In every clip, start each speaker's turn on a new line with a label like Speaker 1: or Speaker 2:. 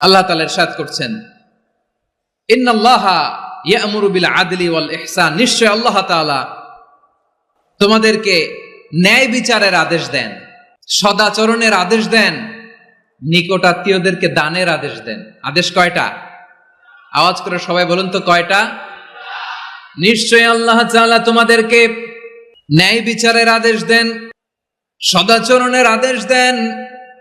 Speaker 1: আল্লাহ তাআলা ইরশাদ করছেন। ইন্নাল্লাহা ইয়ামুরু বিল আদলি ওয়াল ইহসান। নিশ্চয় আল্লাহ তাআলা তোমাদেরকে ন্যায় বিচারের আদেশ দেন, সদাচরণের আদেশ দেন নিকট আত্মীয়দেরকে দানের আদেশ দেন। আদেশ কয়টা? আওয়াজ করে সবাই বলুন তো কয়টা? নিশ্চয় আল্লাহ তাআলা তোমাদেরকে ন্যায় বিচারের আদেশ দেন, সদাচরণের আদেশ দেন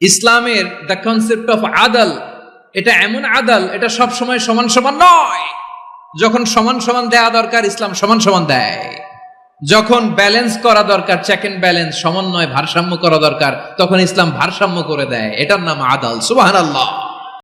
Speaker 1: ইসলামের দ্য কনসেপ্ট অফ আদাল এটা এমন আদাল এটা সব সময় সমান সমান নয়। যখন সমান সমান দেয়া দরকার, ইসলাম সমান সমান দেয়। যখন ব্যালেন্স করা দরকার চেক এন্ড ব্যালেন্স সমন্বয়, ভারসাম্য করা দরকার, তখন ইসলাম ভারসাম্য করে দেয়। এটার নাম আদাল সুবাহ আল্লাহ